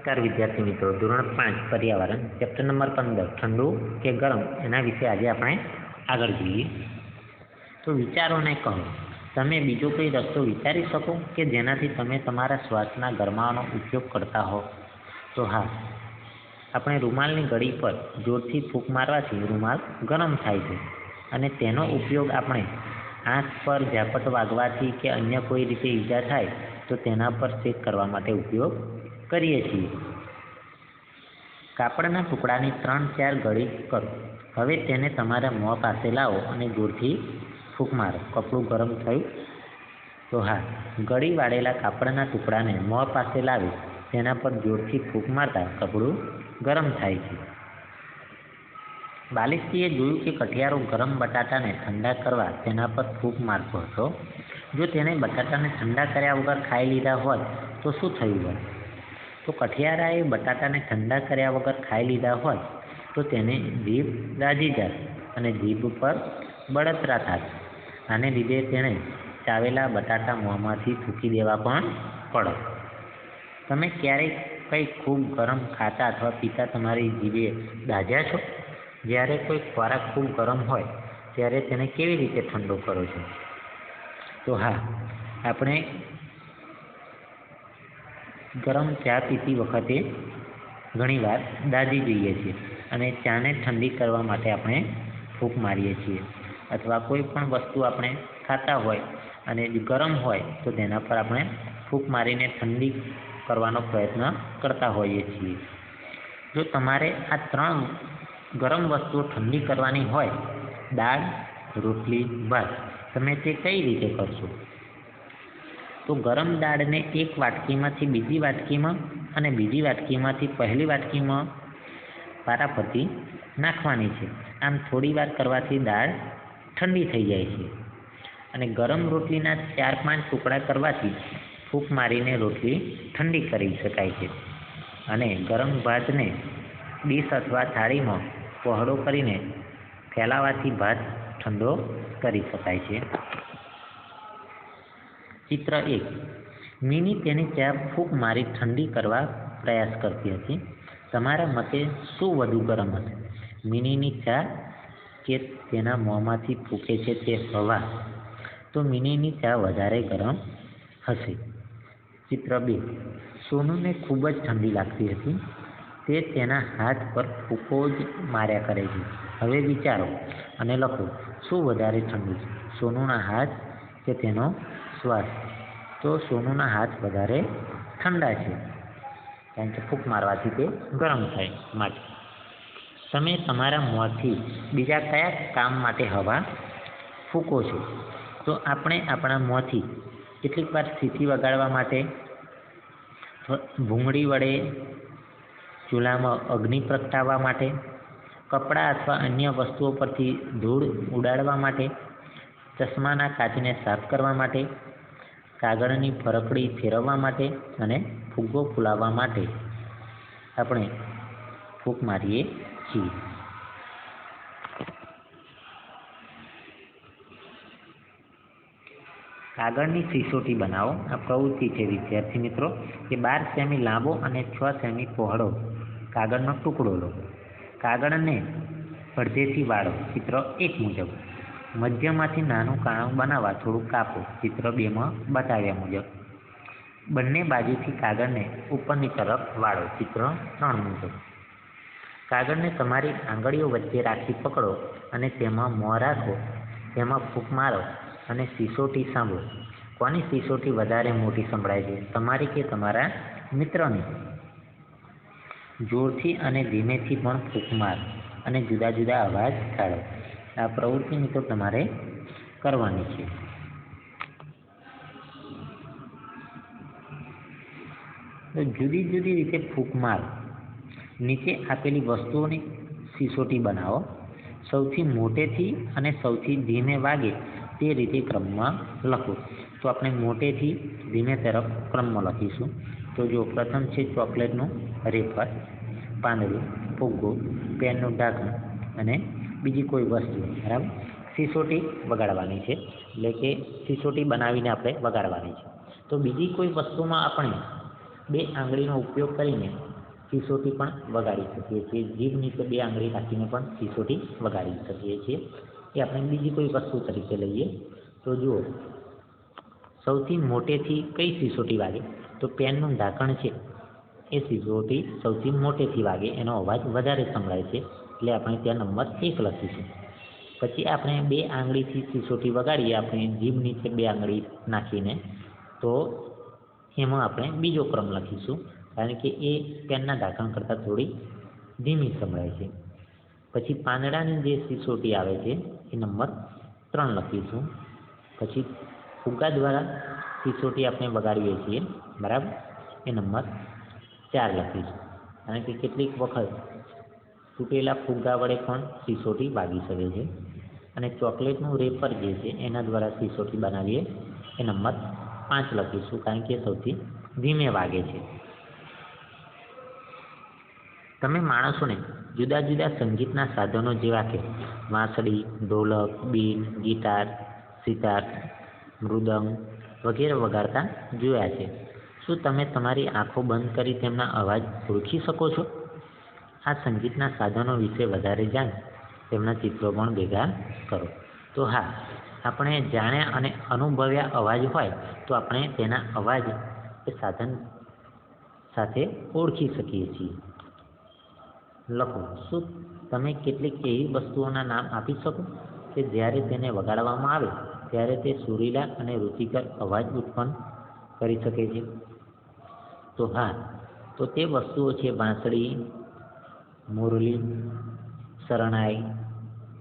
નમસ્કાર વિદ્યાર્થી મિત્રો. ધોરણ પાંચ, પર્યાવરણ ચેપ્ટર નંબર પંદર, ઠંડુ કે ગરમ એના વિશે આજે આપણે આગળ જોઈએ. તો વિચારોને કહો. તમે બીજો કોઈ રસ્તો વિચારી શકો કે જેનાથી તમે તમારા શ્વાસના ગરમાવાનો ઉપયોગ કરતા હો? તો હા, આપણે રૂમાલની ગળી પર જોરથી ફૂંક મારવાથી રૂમાલ ગરમ થાય છે અને તેનો ઉપયોગ આપણે આંખ પર ઝાપટ વાગવાથી કે અન્ય કોઈ રીતે ઈજા થાય તો તેના પર ચેક કરવા માટે ઉપયોગ કરીએ છીએ. કાપડના ટુકડાની ત્રણ ચાર ગળી કરો. હવે તેને તમારા મોં પાસે લાવો અને દૂરથી ફૂંક મારો. કપડું ગરમ થયું? તો હા, ગળી વાળેલા કાપડના ટુકડાને મોં પાસે લાવી, તેના પર જોરથી ફૂંક મારતા કપડું ગરમ થાય છે. બાલિસ્તીએ જોયું કે કઠિયારો ગરમ બટાટાને ઠંડા કરવા તેના પર ફૂંક મારતો હતો. જો તેને બટાટાને ઠંડા કર્યા વગર ખાઈ લીધા હોત, તો શું થયું હોત? તો કઠિયારાએ બટાટાને ઠંડા કર્યા વગર ખાઈ લીધા હોય તો તેને જીભ દાજી જાય અને જીભ પર બળતરા થાય આને લીધે તેણે ચાવેલા બટાટા મોંમાંથી થૂકી દેવા પણ પડે. તમે ક્યારેક કંઈ ખૂબ ગરમ ખાતા અથવા પીતા તમારી જીભે દાઝ્યા છો? જ્યારે કોઈ ખોરાક ખૂબ ગરમ હોય, ત્યારે તેને કેવી રીતે ઠંડો કરો છો? તો હા, આપણે ગરમ ચા પીતી વખતે ઘણીવાર દાઝી જઈએ છીએ અને ચાને ઠંડી કરવા માટે આપણે ફૂંક મારીએ છીએ અથવા કોઈ પણ વસ્તુ આપણે ખાતા હોય અને ગરમ હોય તો તેના પર આપણે ફૂંક મારીને ઠંડી કરવાનો પ્રયત્ન કરતા હોઈએ છીએ. જો તમારે આ ત્રણ ગરમ વસ્તુઓ ઠંડી કરવાની હોય, દાળ, રોટલી, ભાત, તમે તે કઈ રીતે કરશો? તો ગરમ દાળને એક વાટકીમાંથી બીજી વાટકીમાં અને બીજી વાટકીમાંથી પહેલી વાટકીમાં પારાફરતી નાખવાની છે. આમ થોડી વાર કરવાથી દાળ ઠંડી થઈ જાય છે. અને ગરમ રોટલીના ચાર પાંચ ટુકડા કરવાથી ફૂંક મારીને રોટલી ઠંડી કરી શકાય છે. અને ગરમ ભાતને ડીશ અથવા થાળીમાં પહોળો કરીને ફેલાવાથી ભાત ઠંડો કરી શકાય છે. ચિત્ર એક. મિની તેની ચા ફૂંક મારી ઠંડી કરવા પ્રયાસ કરતી હતી. તમારા મતે શું વધુ ગરમ હશે? મિનીની ચા કે તેના મોંમાંથી ફૂંકે છે તે હવા? તો મિનીની ચા વધારે ગરમ હશે. ચિત્ર બે. સોનુને ખૂબ જ ઠંડી લાગતી હતી. તે તેના હાથ પર ફૂંકો જ માર્યા કરે છે. હવે વિચારો અને લખો, શું વધારે ઠંડુ છે? સોનુના હાથ કે તેનો શ્વાસ. તો સોનુના હાથ વધારે ઠંડા છે. કારણ કે ફૂંક મારવાથી તે ગરમ થાય માટે. તમે તમારા મોંથી બીજા કયા કામ માટે હવા ફૂંકો છો? તો આપણે આપણા મોંથી કેટલીક વાર સ્થિતિ વગાડવા માટે ભૂંગળી વડે, ચૂલામાં અગ્નિ પ્રગટાવવા માટે, કપડાં અથવા અન્ય વસ્તુઓ પરથી ધૂળ ઉડાડવા માટે, ચશ્માના કાચને સાફ કરવા માટે કાગળની ફરકડી ફેરવવા માટે અને ફુગ્ગો ફૂલાવવા માટે. આપણે ફૂંક મારીએ છીએ. કાગળની સિસોટી બનાવો. આ પ્રવૃત્તિ છે, વિદ્યાર્થી મિત્રો, કે બાર સેમી લાંબો અને છ સેમી પહોળો. કાગળનો ટુકડો લો. કાગળને અડધેથી વાળો. ચિત્ર એક મુજબ. મધ્યમાંથી નાનું કાણું બનાવવા થોડું કાપો, ચિત્ર બેમાં બતાવ્યા મુજબ. બંને બાજુથી કાગળને ઉપરની તરફ વાળો ચિત્ર ત્રણ મુજબ કાગળને તમારી આંગળીઓ વચ્ચે રાખી પકડો અને તેમાં મોં રાખો. તેમાં ફૂંક મારો અને સિસોટી સાંભળો. કોની સિસોટી વધારે મોટી સંભળાય છે, તમારી કે તમારા મિત્રની? જોરથી અને ધીમેથી પણ ફૂંક માર અને જુદા જુદા અવાજ કાઢો. આ પ્રવૃત્તિ મિત્રો તમારે કરવાની છે. તો જુદી જુદી રીતે ફૂંક માર નીચે આપેલી વસ્તુઓની સિસોટી બનાવો. સૌથી મોટેથી અને સૌથી ધીમે વાગે તે રીતે ક્રમમાં લખો. તો આપણે મોટેથી ધીમે તરફ ક્રમમાં લખીશું. તો જો પ્રથમ છે ચોકલેટનું રેફર, પાંદડું ફુગ્ગો પેનનું ઢાંકણ અને બીજી કોઈ વસ્તુ બરાબર? સિસોટી વગાડવાની છે, એટલે કે સિસોટી બનાવીને આપણે વગાડવાની છે. તો બીજી કોઈ વસ્તુમાં આપણે બે આંગળીનો ઉપયોગ કરીને સિસોટી પણ વગાડી શકીએ છીએ. જીભ નીચે બે આંગળી રાખીને પણ સિસોટી વગાડી શકીએ છીએ. એ આપણે બીજી કોઈ વસ્તુ તરીકે લઈએ. તો જુઓ, સૌથી મોટેથી કઈ સિસોટી વાગે? તો પેનનું ઢાંકણ છે, એ સિસોટી સૌથી મોટેથી વાગે. એનો અવાજ વધારે સંભળાય છે. એટલે આપણે ત્યાં નંબર એક લખીશું. પછી આપણે બે આંગળીથી સિસોટી વગાડીએ, આપણે જીભ નીચે બે આંગળી નાખીને, તો એમાં આપણે બીજો ક્રમ લખીશું. કારણ કે એ પેનના ઢાંકણ કરતાં થોડી ધીમી સંભળાય છે. પછી પાંદડાની જે સિસોટી આવે છે, એ નંબર ત્રણ લખીશું. પછી ફુગ્ગા દ્વારા સિસોટી આપણે વગાડીએ છીએ, બરાબર? એ નંબર ચાર લખીશું. કારણ કે કેટલીક વખત તૂટેલા ફુગ્ગા વડે પણ સિસોટી વાગી શકે છે. અને ચોકલેટનું રેપર જે છે, એના દ્વારા સિસોટી બનાવીએ એ નંબર પાંચ લખીશું, કારણ કે સૌથી ધીમે વાગે છે. તમે માણસોને જુદા જુદા સંગીતના સાધનો જેવા કે વાંસળી, ઢોલક બીન ગિટાર, સિતાર, મૃદંગ વગેરે વગાડતા જોયા છે. શું તમે તમારી આંખો બંધ કરી તેમના અવાજ ઓળખી શકો છો? આ સંગીતના સાધનો વિશે વધારે જાણ, તેમના ચિત્રો પણ ભેગા કરો. તો હા, આપણે જાણ્યા અને અનુભવ્યા અવાજ હોય, તો આપણે તેના અવાજ એ સાધન સાથે ઓળખી શકીએ છીએ. લખો, શું તમે કેટલીક એવી વસ્તુઓના નામ આપી શકો કે જ્યારે તેને વગાડવામાં આવે, ત્યારે તે સુરીલા અને રુચિકર અવાજ ઉત્પન્ન કરી શકે છે? તો હા, તો તે વસ્તુઓ છે બાંસળી મુરલી, શરણાઈ,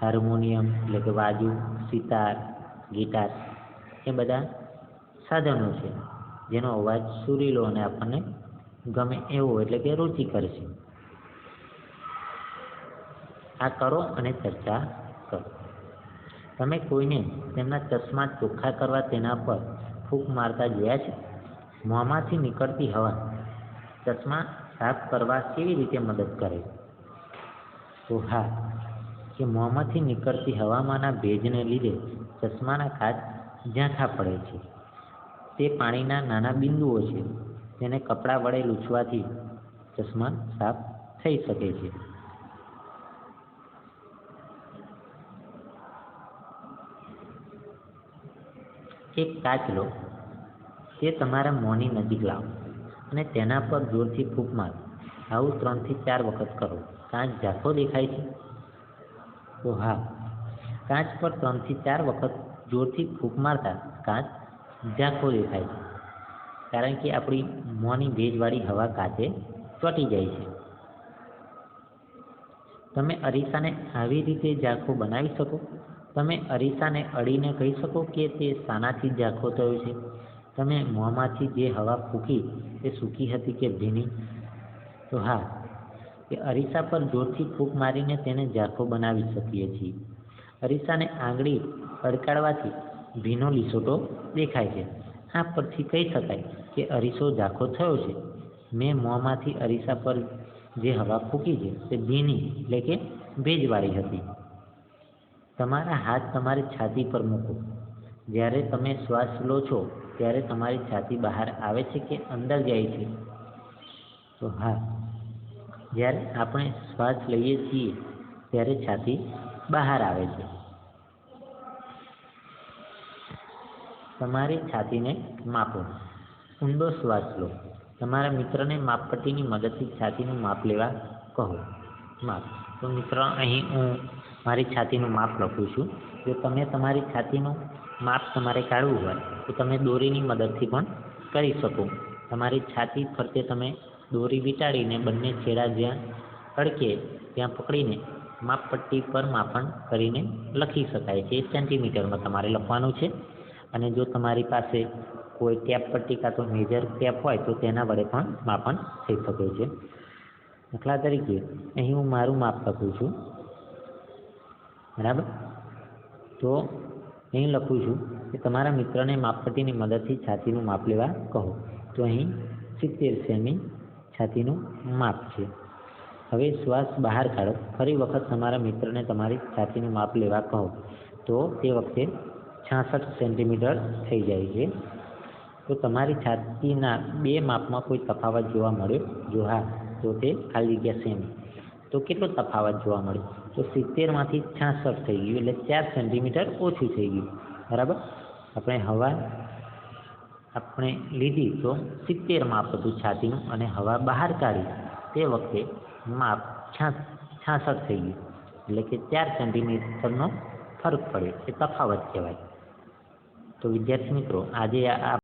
હાર્મોનિયમ એટલે કે વાજુ, સિતાર, ગિટાર એ બધા સાધનો છે. જેનો અવાજ સુરીલો અને આપણને ગમે એવો એટલે કે રુચિકર છે. આ કરો અને ચર્ચા કરો. તમે કોઈને તેમના ચશ્મા ચોખ્ખા કરવા તેના પર ફૂંક મારતા જોયા છે? મોંમાંથી નીકળતી હવા ચશ્મા સાફ કરવા કેવી રીતે મદદ કરે? તો હા કે મોંમાંથી નીકળતી હવામાંના ભેજને લીધે ચશ્માના કાચ ઝાંખા પડે છે. તે પાણીના નાના બિંદુઓ છે. તેને કપડાં વડે લૂછવાથી ચશ્મા સાફ થઈ શકે છે. એક કાચ લો તે તમારા મોંની નજીક લાવો અને તેના પર જોરથી ફૂંક મારો. આવું ત્રણથી ચાર વખત કરો. કાચ ઝાંખો દેખાય છે? તો હા. કાચ પર ત્રણથી ચાર વખત જોરથી ફૂંક મારતા કાચ ઝાંખો દેખાય છે. કારણ કે આપણી મોંની ભેજવાળી હવા કાચે ચોટી જાય છે. તમે અરીસાને આવી રીતે ઝાંખો બનાવી શકો. તમે અરીસાને અડીને કહી શકો કે તે સાનાથી ઝાંખો થયો છે. તમે મોંમાંથી જે હવા ફૂંકી તે સૂકી હતી કે ભીની? તો હા. કે અરીસા પર જોરથી ફૂંક મારીને તેને ઝાંખો બનાવી શકીએ છીએ. અરીસાને આંગળી અડકાડવાથી ભીનો લીસોટો દેખાય છે. આ પરથી કહી શકાય કે અરીસો ઝાંખો થયો છે. મેં મોંમાંથી અરીસા પર જે હવા ફૂંકી છે તે ભીની એટલે કે ભેજવાળી હતી. તમારા હાથ તમારી છાતી પર મૂકો. જ્યારે તમે શ્વાસ લો છો ત્યારે તમારી છાતી બહાર આવે છે કે અંદર જાય છે? તો હા જ્યારે આપણે શ્વાસ લઈએ છીએ, ત્યારે છાતી બહાર આવે છે. તમારી છાતીને માપો. ઊંડો શ્વાસ લો. તમારા મિત્રને માપપટ્ટીની મદદથી છાતીનું માપ લેવા કહો. માપ. તો મિત્ર, અહીં હું મારી છાતીનું માપ લખું છું. જો તમે તમારી છાતીનું માપ તમારે કાઢવું હોય, તો તમે દોરીની મદદથી પણ કરી શકો. તમારી છાતી ફરતે તમે દોરી વીંટાળીને બંને છેડા જ્યાં અડકે ત્યાં પકડીને માપપટ્ટી પર માપન કરીને લખી શકાય છે. સેન્ટીમીટરમાં તમારે લખવાનું છે. અને જો તમારી પાસે કોઈ ટેપ પટ્ટી કાં તો મેજર ટેપ હોય, તો તેના વડે પણ માપન થઈ શકે છે. દાખલા તરીકે, અહીં હું મારું માપ લખું છું. બરાબર? તો અહીં લખું છું કે તમારા મિત્રને માપપટ્ટીની મદદથી છાતીનું માપ લેવા કહો. તો અહીં સિત્તેર સેમી છાતીનું માપ છે. હવે શ્વાસ બહાર કાઢો. ફરી વખત તમારા મિત્રને તમારી છાતીનું માપ લેવા કહો. તો તે વખતે છાસઠ સેન્ટીમીટર થઈ જાય છે. તો તમારી છાતીના બે માપમાં કોઈ તફાવત જોવા મળ્યો? જો હા, તો તે ખાલી જગ્યા સેમ. તો કેટલો તફાવત જોવા મળ્યો? તો સિત્તેરમાંથી છાસઠ થઈ ગયું, એટલે ચાર સેન્ટીમીટર ઓછું થઈ ગયું. બરાબર? આપણે હવા આપણે લીધી તો સિત્તેર માપ હતું છાતીનું અને હવા બહાર કાઢી તે વખતે માપ છાસઠ થઈ ગયું. એટલે કે ચાર સેન્ટીમીટરનો ફરક પડે, એ તફાવત કહેવાય. તો વિદ્યાર્થી મિત્રો, આજે આ